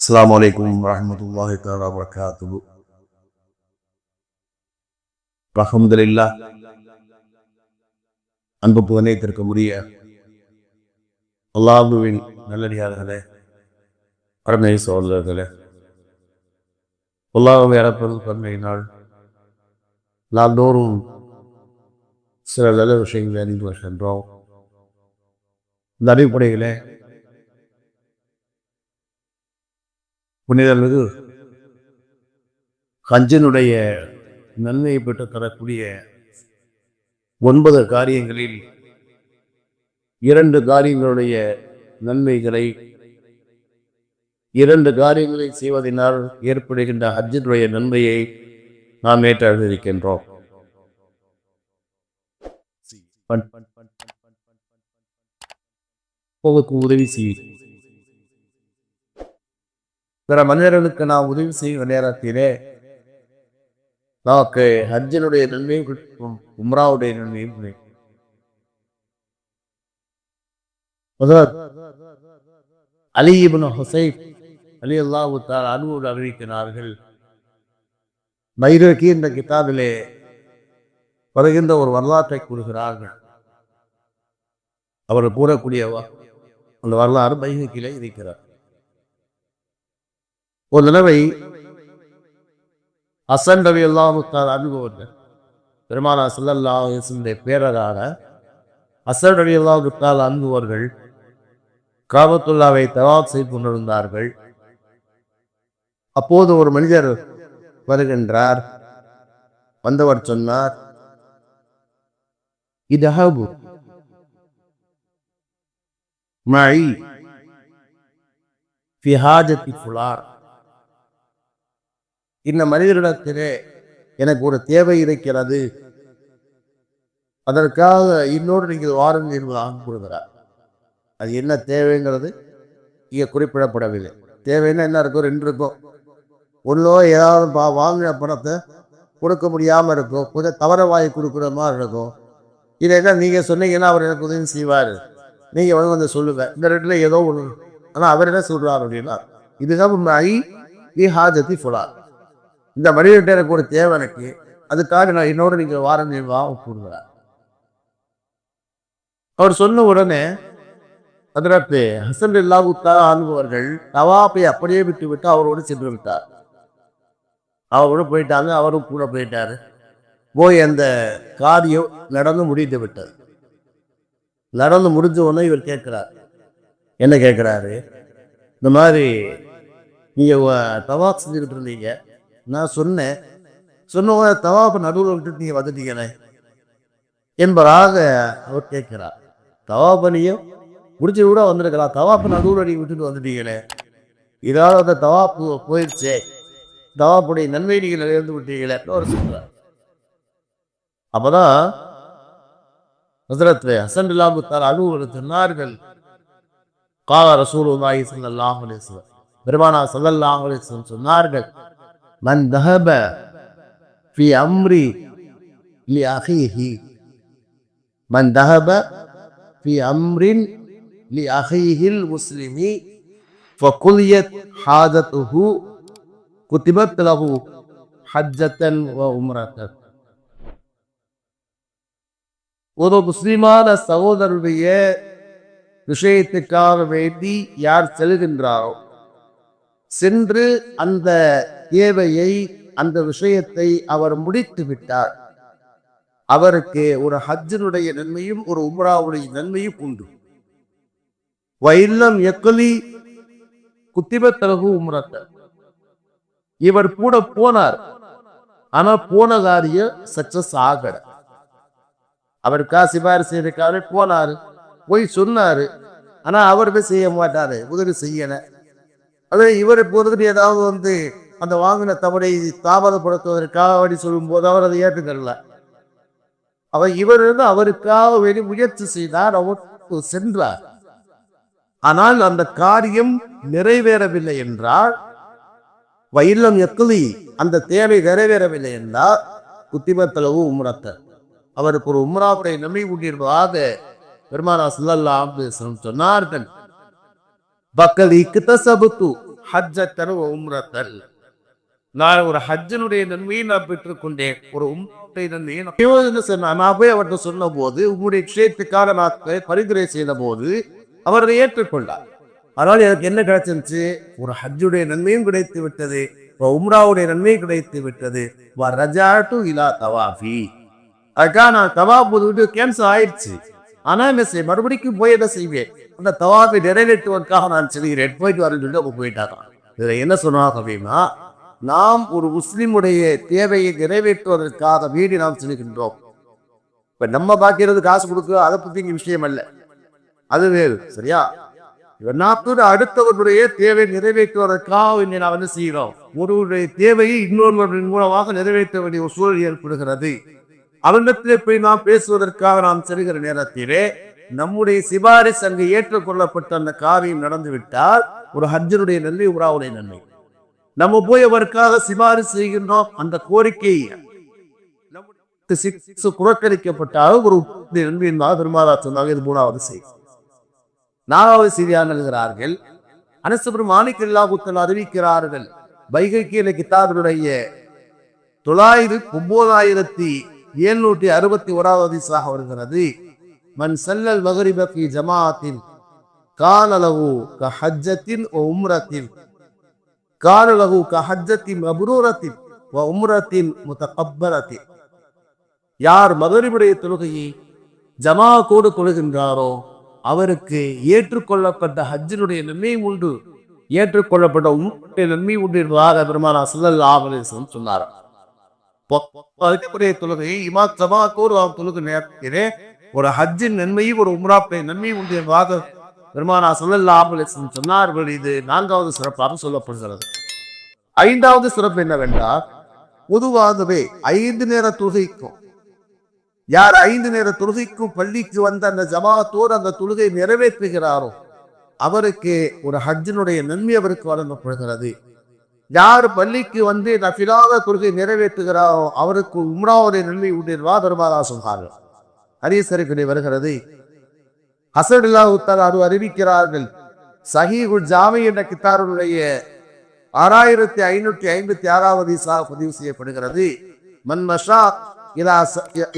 அஸ்ஸலாமு அலைக்கும் வரஹ்மத்துல்லாஹி தஆலா வபரகாத்துஹு அல்ஹம்துலில்லாஹ் அன்பு புகழேத்திற்கு உரிய அல்லாஹுவின் நல்லடியார்களே பரமே சோதரர்களே அல்லாஹுவை இறப்பது பன்மை நாள் நாள்தோறும் சில நல்ல விஷயங்களை அறிந்து வருகின்றோம் இந்த அடிப்படையிலே புனிதர்கள் ஹஜ்ஜினுடைய நன்மையை பெற்று தரக்கூடிய ஒன்பது காரியங்களில் இரண்டு காரியங்களுடைய நன்மைகளை இரண்டு காரியங்களை செய்வதனால் ஏற்படுகின்ற ஹஜ்ஜினுடைய நன்மையை நாம் ஏற்றிருக்கின்றோம் உதவி செய்யும் பிற மனிதர்களுக்கு நாம் உதவி செய்யும் நேரத்திலே நமக்கு ஹர்ஜனுடைய நன்மையும் கிடைக்கும் உம்ராவுடைய நன்மையும் கிடைக்கும். முதல் அலி இப்னு ஹுசைன் அலி அல்லாஹு தார் அனுபவம் அறிவிக்கிறார்கள் மைரகி என்ற கிதாபிலே வருகின்ற ஒரு வரலாற்றை கூறுகிறார்கள். அவர் கூறக்கூடிய அந்த வரலாறு மைரகிலே இருக்கிறார் ஒரு தடவை அசன் ரவி அல்லாமுக்கான பெருமானா சல்லல்லா இயேசுடைய பேரரான அசன் ரவி அல்லாமுக்கான அனுபவர்கள் காபத்துல்லாவை தவாப் செய்து கொண்டிருந்தார்கள். அப்போது ஒரு மனிதர் வருகின்றார். வந்தவர் சொன்னார் இது ஹபு ஃபிஹாஜத்தி ஃபுலார் இந்த மனிதரிடத்திலே எனக்கு ஒரு தேவை இருக்கிறது. அதற்காக இன்னொரு நீங்கள் வாருங்கள் என்பதாக கூறுகிறார் அது என்ன தேவைங்கிறது இங்கே குறிப்பிடப்படவில்லை. தேவைன்னா என்ன இருக்கும் ரெண்டு இருக்கும். ஒன்றோ ஏதாவது பா வாங்கின பணத்தை கொடுக்க முடியாமல் இருக்கும் கொஞ்சம் தவற வாங்கி கொடுக்குற மாதிரி இருக்கும் இதை என்ன நீங்கள் சொன்னீங்கன்னா அவர் எனக்கு உதவி செய்வார். நீங்கள் வந்து வந்து சொல்லுவேன் இந்த ரெண்டில் ஏதோ ஒன்று. ஆனால் அவர் என்ன சொல்கிறார் அப்படின்னா இதுதான் ஐ வி ஹாஜதி ஃபுலார் இந்த மனிதர்கிட்ட எனக்கு ஒரு தேவை எனக்கு. அதுக்காக நான் என்னோட நீங்கள் வாரம் வா கூறுகிறார் அவர் சொன்ன உடனே அதற்கு ஹசன் இல்லாவுத்தா ஆளுபவர்கள் நவாப்பை அப்படியே விட்டு விட்டு அவரோடு சென்று விட்டார். அவரோடு போயிட்டாங்க அவரும் கூட போயிட்டாரு. போய் அந்த காரியம் நடந்து முடிந்து விட்டது. நடந்து முடிஞ்ச உடனே இவர் கேட்கிறார். என்ன கேட்குறாரு? இந்த மாதிரி நீங்கள் தவாப் செஞ்சுக்கிட்டு இருந்தீங்க. நான் சொன்னேன். சொன்ன தவாப்பு நடுவில் விட்டுட்டு நீங்கள் வந்துட்டீங்களே. என்பதாக அவர் கேட்கிறார். தவாப்பனையும் முடிச்சு கூட வந்திருக்கலாம். தவாப்பு நடுவில் நீங்கள் விட்டுட்டு வந்துட்டீங்களே. இதாவது அந்த தவாப்பு போயிடுச்சே தவாப்புடைய நன்மை நீங்கள் இழந்து விட்டீங்களே அவர் சொல்கிறார் அப்போதான் ஹசரத் ஹசன் இல்லாமுத்தார் அலுவலர் சொன்னார்கள். கால ரசூல் ஸல்லல்லாஹு அலைஹி பெருமானா ஸல்லல்லாஹு அலைஹி சொன்னார்கள். மன் தஹப ஃபி அம்ரி லி அஹீஹி மன் தஹப ஃபி அம்ரின் லி அஹீஹில் முஸ்லிமி ஃபகுலியத் ஹாஜத்துஹு குத்திபத் லஹு ஹஜ்ஜத்தன் வ உம்ரத்தன் ஒரு முஸ்லிமான சகோதரருடைய விஷயத்துக்காக வேண்டி யார் செல்கின்றாரோ? சென்று அந்த தேவையை அந்த விஷயத்தை அவர் முடித்து விட்டார். அவருக்கு ஒரு ஹஜ்ஜினுடைய நன்மையும் ஒரு உம்ராவுடைய நன்மையும் உண்டு. வயல்லம் எக்கலி குத்திபத்தலகு உம்ரத்த இவர் கூட போனார். ஆனா போன காரியம் சக்சஸ் ஆகல அவருக்கா சிபாரிசு இருக்காரு போனாரு போய் சொன்னாரு. ஆனா அவர் போய் செய்ய மாட்டாரு? உதவி செய்யல. அது இவர் பொறுத்து ஏதாவது வந்து அந்த வாங்கின தவறை தாமதப்படுத்துவதற்காக அப்படி சொல்லும் போது அவர் அதை ஏற்றுக்கல அவர் இவர் இருந்து அவருக்காக வேண்டி முயற்சி செய்தார் அவர் சென்றார். ஆனால் அந்த காரியம் நிறைவேறவில்லை என்றால் வயலம் எக்குலி அந்த தேவை நிறைவேறவில்லை என்றால் குத்திமத்தளவு உம்ரத்த அவருக்கு ஒரு உம்ராவுடைய நம்பி ஊட்டியிருப்பதாக பெருமானா சுல்லா அலைஹி சொன்னார்கள். பக்கல் இக்தசபுத்து ஹஜ்ஜத்தன் உம்ரத்தல். நான் ஒரு ஹஜ்ஜனுடைய நன்மையை நான் பெற்றுக்கொண்டேன் ஒரு உம்முடைய நன்மையை நான் சொன்ன- நான் போய் அவர்கிட்ட சொன்ன போது உங்களுடைய விஷயத்துக்காக நான் பரிந்துரை செய்த போது அவரை ஏற்றுக்கொண்டார். அதனால் எனக்கு என்ன கிடைச்சிருந்துச்சு? ஒரு ஹஜ்ஜுடைய நன்மையும் கிடைத்து விட்டது. உம்ராவுடைய நன்மையும் கிடைத்து விட்டது. ரஜா டு இலா தவாஃபி. அதுக்காக நான் தவாப் விட்டு கேன்சல் ஆயிடுச்சு. ஆனா என்ன செய்ய மறுபடிக்கும் போய் என்ன செய்வேன்? அந்த தவாஃபை நிறைவேற்றுவதற்காக நான் செல்கிறேன். போயிட்டு வரேன்னு சொல்லிட்டு அவங்க போயிட்டாரான் இதுல என்ன சொன்னாங்க அப்படின்னா நாம் ஒரு முஸ்லிமுடைய தேவையை நிறைவேற்றுவதற்காக வீடு நாம் செல்கின்றோம். இப்ப நம்ம பாக்கிறது காசு கொடுக்க அதை பத்தி இங்க விஷயம் அல்ல. அது வேறு சரியா? நாத்தோட அடுத்தவருடைய தேவை நிறைவேற்றுவதற்காக இங்கே நாம் என்ன செய்கிறோம்? ஒருவருடைய தேவையை இன்னொருவரின் மூலமாக நிறைவேற்ற வேண்டிய ஒரு சூழல் ஏற்படுகிறது. அவரிடத்திலே போய் நாம் பேசுவதற்காக நாம் செல்கிற நேரத்திலே நம்முடைய சிபாரிசு அங்கு ஏற்றுக்கொள்ளப்பட்ட அந்த காரியம் நடந்துவிட்டால் ஒரு ஹஜ்ஜனுடைய நன்மை உராவுடைய நன்மை. நம்ம போய் அவருக்காக சிபாரிசு செய்கின்றோம் அந்த கோரிக்கை புறக்கணிக்கப்பட்டால் ஒரு நன்மை என்பதாக சொன்னாங்க இது மூணாவது செய்தி. நாலாவது செய்தியாக எழுதுகிறார்கள் அனசபுரம் மாணிக்கல்லா புத்தல் அறிவிக்கிறார்கள். வைகைக்கீழ கிதாபினுடைய தொள்ளாயிரத்தி ஒன்பதாயிரத்தி எழுநூற்றி அறுபத்தி ஓராவது ஹதீஸாக வருகிறது. மன் செல்லல் மகரிப ஜமாத்தின் ஜமாஅத்தின் ஹஜ்ஜத்தின் உம்ரத்தின் கானலகு க ஹஜ்ஜத்தின் உம்ரத்தின் முத்தகப்பரத்தின் யார் மகரிபுடைய தொழுகையை ஜமா கோடு கொள்கின்றாரோ அவருக்கு ஏற்றுக்கொள்ளப்பட்ட ஹஜ்ஜினுடைய நன்மை உண்டு. ஏற்றுக்கொள்ளப்பட்ட உம்முடைய நன்மை உண்டு என்பதாக பெருமானா சல்லல்லாஹு அலைஹி சொன்னார். அதுக்குரிய தொழுகையை இமா ஜமா கோடு அவர் தொழுகை நேரத்திலே ஒரு ஹஜ்ஜின் நன்மையும் ஒரு உம்ராப்புடைய நன்மையும் உண்டு என்பதாக பெருமானா சல்லல்லாஹு சொன்னார்கள் இது நான்காவது சிறப்பாக சொல்லப்படுகிறது. ஐந்தாவது சிறப்பு என்னவென்றால் பொதுவாகவே ஐந்து நேர தொழுகைக்கும் யார் ஐந்து நேர தொழுகைக்கும் பள்ளிக்கு வந்த அந்த ஜமாத்தோடு அந்த தொழுகை நிறைவேற்றுகிறாரோ அவருக்கு ஒரு ஹஜ்ஜினுடைய நன்மை அவருக்கு வழங்கப்படுகிறது. யார் பள்ளிக்கு வந்து நஃபிலாத தொழுகை நிறைவேற்றுகிறாரோ அவருக்கு உம்ராவுடைய நன்மை உண்டிருவா பெருமாதா சொல்கிறார்கள் ஹரீசரிப்பினை வருகிறது ஹசனில்லா உத்தர் அறிவிக்கிறார்கள். சஹீகுல் ஜாமி என்ற கித்தாருடைய ஆறாயிரத்தி ஐநூற்றி ஐம்பத்தி ஆறாவது இசாக பதிவு செய்யப்படுகிறது. மன் மஷா இலா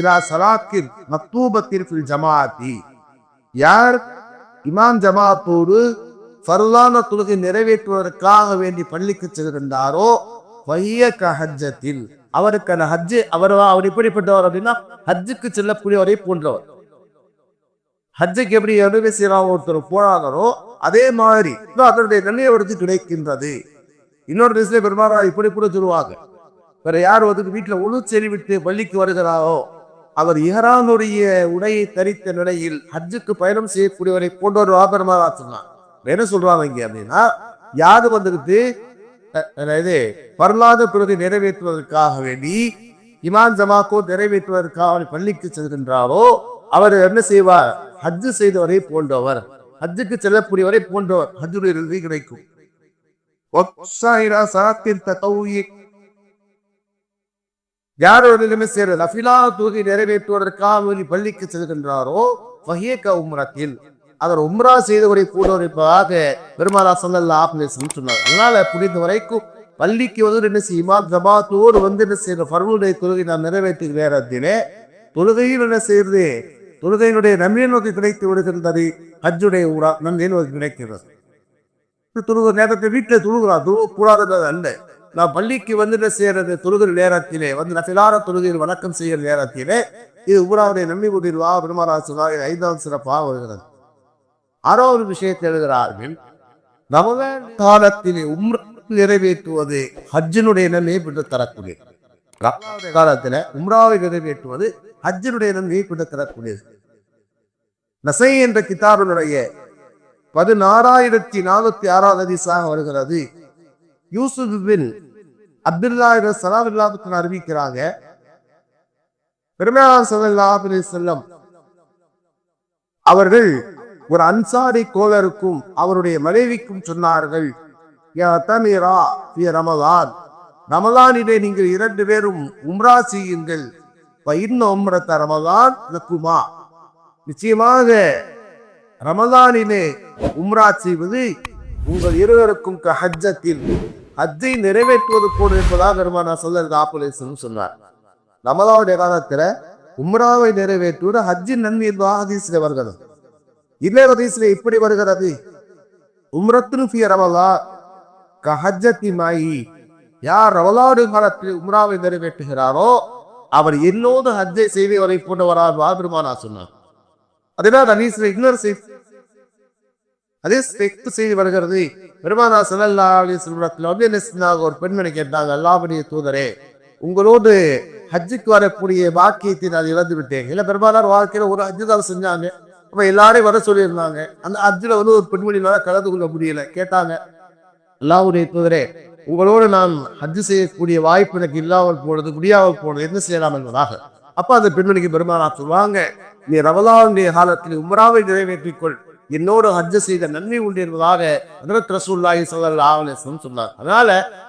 இலா சலாக்கின் மக்தூபத்தின் ஜமாத்தி யார் இமாம் ஜமாத்தோடு ஃபர்லான தொழுகை நிறைவேற்றுவதற்காக வேண்டி பள்ளிக்கு செல்கின்றாரோ வைய ஹஜ்ஜத்தில் அவருக்கான ஹஜ்ஜு அவர் அவர் எப்படிப்பட்டவர் அப்படின்னா ஹஜ்ஜுக்கு செல்லக்கூடியவரை போன்றவர். ஹஜ்ஜுக்கு எப்படி அனுபவி செய்யலாம் ஒருத்தர் போனாங்களோ அதே மாதிரி இன்னும் அதனுடைய நன்மை அவருக்கு கிடைக்கின்றது. இன்னொரு திசை பெருமாறா இப்படி கூட சொல்லுவாங்க. வேற யார் வந்து வீட்டில் உழு செறி விட்டு பள்ளிக்கு வருகிறாரோ அவர் இஹரானுடைய உடையை தரித்த நிலையில் ஹஜ்ஜுக்கு பயணம் செய்யக்கூடியவரை போன்ற ஒரு ஆபரமாக சொன்னான் என்ன சொல்றாங்க இங்க அப்படின்னா யாது வந்துருக்கு அதாவது இது வரலாத பிறகு நிறைவேற்றுவதற்காக வேண்டி இமான் ஜமாக்கோ நிறைவேற்றுவதற்காக பள்ளிக்கு செல்கின்றாரோ அவர் என்ன செய்வார்? ஹஜ்ஜு செய்தவரை போன்றவர். ஹஜ்ஜுக்கு செல்லக்கூடியவரை போன்றவர். ஹஜ்ஜுடைய இறுதி கிடைக்கும். ஒக்ஸாயிரா சலாத்தின் தகவுயி யார் நஃபிலா நிறைவேற்றுவதற்காக பள்ளிக்கு செல்கின்றாரோ ஃபஹியக உம்ரத்தில். அவர் உம்ரா செய்தவரை போன்றவர் என்பதாக பெருமாளா சல்லல்லா ஆப்லேசன் சொன்னார். அதனால புரிந்த வரைக்கும் பள்ளிக்கு வந்து என்ன செய்யுமா ஜமாத்தோடு வந்து என்ன செய்யற? ஃபர்வுடைய தொழுகை நான் நிறைவேற்றுகிற நேரத்திலே தொழுகையில் என்ன செய்யறது? தொழுகையினுடைய நன்மை நோக்கி கிடைத்து விடுகின்றது ஹஜ்ஜுடைய ஊரா நன்மை நோக்கி கிடைக்கிறது துருகர் நேரத்தை வீட்டில் துருகுறான் துருக கூடாதது அல்ல. நான் பள்ளிக்கு வந்து என்ன செய்யறது தொழுகிற நேரத்திலே வந்து நஃபிலார தொழுகையில் வணக்கம் செய்கிற நேரத்திலே இது உபராவுடைய நம்பி கொண்டிருவா பெருமாராசுவாக ஐந்தாவது சிறப்பாக வருகிறது. ஆறாவது விஷயத்தை எழுதுகிறார்கள் நவ காலத்திலே உம்ர நிறைவேற்றுவது ஹஜ்ஜினுடைய நன்மையை பெற்று தரக்கூடியது ரமலானுடைய காலத்துல உம்ராவை நிறைவேற்றுவது ஹஜ்ஜனுடைய நன்மையை பெற்று தரக்கூடியது. நசை என்ற கிதாபினுடைய பதினாறாயிரத்தி நானூத்தி ஆறாவது அதிசாக வருகிறது. யூசுபின் பின் அப்துல்லா சலாமில்லாவுக்கு அறிவிக்கிறாங்க பெருமையான ஸல்லல்லாஹு செல்லம் அவர்கள் ஒரு அன்சாரி கோளருக்கும் அவருடைய மனைவிக்கும் சொன்னார்கள் ரமதான் தமீரா நீங்கள் இரண்டு பேரும் உம்ரா செய்யுங்கள். இன்ன உம்ரத்த ரமதான் லக்குமா நிச்சயமாக ரமதானிலே உம்ரா செய்வது உங்கள் இருவருக்கும் ஹஜ்ஜத்தில் ஹஜ்ஜை நிறைவேற்றுவது கூட இருப்பதாக பெருமானா சொல்ல ஆப்புலேசன் சொன்னார். ரமதாவுடைய காலத்தில் உம்ராவை நிறைவேற்றுவது ஹஜ்ஜின் நன்மை என்பதாக ஹதீஸில் வருகிறது. இல்லை ஹதீஸில் இப்படி வருகிறது. உம்ரத்துன் ஃபிய ரமலா கஹஜத்தி மாயி யார் ரமலாவுடைய காலத்தில் உம்ராவை நிறைவேற்றுகிறாரோ அவர் என்னோடு ஹஜ்ஜை செய்தவரை போன்றவராக பெருமானா சொன்னார். அதுதான் ஹதீஸ்ல இன்னொரு செய்தி. அதே தெற்கு செய்தி வருகிறது. பெருமானா சல்லா அலி சொல்றத்துல வந்து என்ன செஞ்சாங்க ஒரு பெண்மணி கேட்டாங்க அல்லாவுடைய தூதரே உங்களோடு ஹஜ்ஜுக்கு வரக்கூடிய பாக்கியத்தை நான் இழந்து விட்டேன். இல்லை பெருமானார் வாழ்க்கையில் ஒரு ஹஜ்ஜு தான் செஞ்சாங்க. அப்ப எல்லாரையும் வர சொல்லியிருந்தாங்க. அந்த ஹஜ்ஜில் வந்து ஒரு பெண்மணினால கலந்து கொள்ள முடியல. கேட்டாங்க அல்லாவுடைய தூதரே உங்களோடு நான் ஹஜ்ஜு செய்யக்கூடிய வாய்ப்பு எனக்கு இல்லாமல் போனது முடியாமல் போனது என்ன செய்யலாம் என்பதாக. அப்ப அந்த பெண்மணிக்கு பெருமானா சொல்லுவாங்க நீ ரமலானுடைய காலத்தில் உமராவை நிறைவேற்றிக் கொள் என்னோடு ஹஜ்ஜ செய்த நன்மை உண்டு என்பதாக ஹஜரத் ரசூல்லாஹி ஸல்லல்லாஹு அலைஹி சொன்னார். அதனால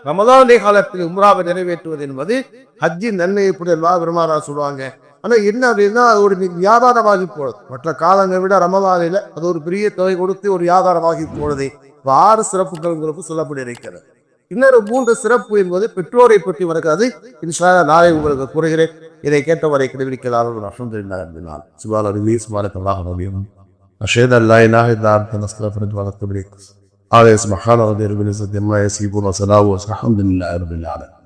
ரமதானுடைய காலத்தில் உம்ராவை நிறைவேற்றுவது என்பது ஹஜ்ஜின் நன்மை எப்படி என்பதாக சொல்லுவாங்க. ஆனா என்ன அப்படின்னா அது ஒரு வியாபாரமாகி போனது. மற்ற காலங்களை விட ரமதானில அது ஒரு பெரிய தொகை கொடுத்து ஒரு வியாபாரமாகி போனது. ஆறு சிறப்புகள் உங்களுக்கு சொல்லப்பட்டிருக்கிறது. இன்னொரு மூன்று சிறப்பு என்பது பெற்றோரை பற்றி வருகிறது இன்ஷா அல்லாஹ் நாளை உங்களுக்கு கூறுகிறேன் இதை கேட்டவரை கிடைவிக்கலாம் அல்ஹம்துலில்லாஹ் சுபால ரிலீஸ் மாலக் அல்லாஹ் நபியும் أشهد أن لا إله إلا أنت نستغفرك ونتوب إليك. عليه سبحانه وتعالى بالعزة ما يصفون وسلام والحمد لله رب العالمين